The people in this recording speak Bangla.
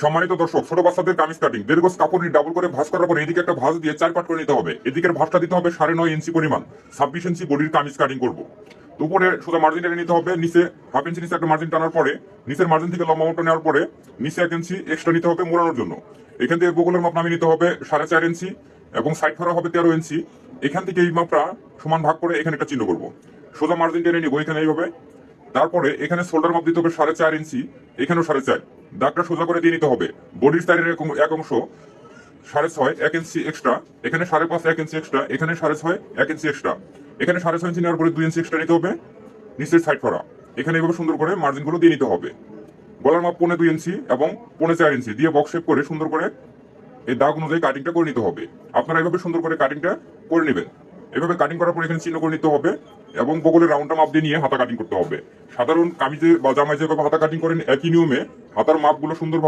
সম্মানিত দর্শক, ছোট বাচ্চাদের কামিজ কাটিং দেড় কাপড় নিয়ে ডাবল করে ভাঁজ করার পর এদিকে একটা ভাঁজ দিয়ে চার পাট করে নিতে হবে। এদিকের ভাঁজটা দিতে হবে সাড়ে নয় ইঞ্চি পরিমাণ। ছাব্বিশ ইঞ্চি বডির কামিজ কাটিং করব। উপরে সোজা মার্জিন টেনে নিতে হবে, নিচে হাফ ইঞ্চি নিচে একটা মার্জিন টানার পরে, নিচের মার্জিন থেকে লম্বা মোটা নেওয়ার পরে নিচে এক ইঞ্চি এক্সট্রা নিতে হবে মোড়ানোর জন্য। এখান থেকে বগলের মাপ নামিয়ে নিতে হবে সাড়ে চার ইঞ্চি এবং সাইড ফাড়া হবে তেরো ইঞ্চি এখান থেকে এই মাপটা সমান ভাগ করে এখানে একটা চিহ্ন করব। সোজা মার্জিন টেনে নিবো এখানে এইভাবে। তারপরে এখানে শোল্ডার মাপ দিতে হবে সাড়ে চার ইঞ্চি এখানেও সাড়ে চার। দাগটা সোজা করে দিয়ে নিতে হবে। বডির সাইডের এক অংশ সাড়ে ছয়, এক ইঞ্চি এক্সট্রা এখানে সাড়ে পাঁচ, এক ইঞ্চি এক্সট্রা এখানে সাড়ে ছয়, এক ইঞ্চি এক্সট্রা এখানে সাড়ে ছয় ইঞ্চি নেওয়ার পরে দুই ইঞ্চি এক্সট্রা নিতে হবে, নিচের সাইড করা। এখানে এভাবে সুন্দর করে মার্জিনগুলো দিয়ে নিতে হবে। গলার মাপ পৌনে দুই ইঞ্চি এবং পৌনে চার ইঞ্চি দিয়ে বক্স শেপ করে সুন্দর করে এই দাগ অনুযায়ী কাটিংটা করে নিতে হবে। আপনারা এভাবে সুন্দর করে কাটিংটা করে নেবেন। এভাবে কাটিং করার পর এখানে চিহ্ন করে নিতে হবে এবং বগলের রাউন্ডটা মাপ দিয়ে নিয়ে হাতা কাটিং করতে হবে। সাধারণ কামিজে বা জামাই যেভাবে হাতা কাটিং করেন একই নিয়মে হাতার মাপগুলো সুন্দরভাবে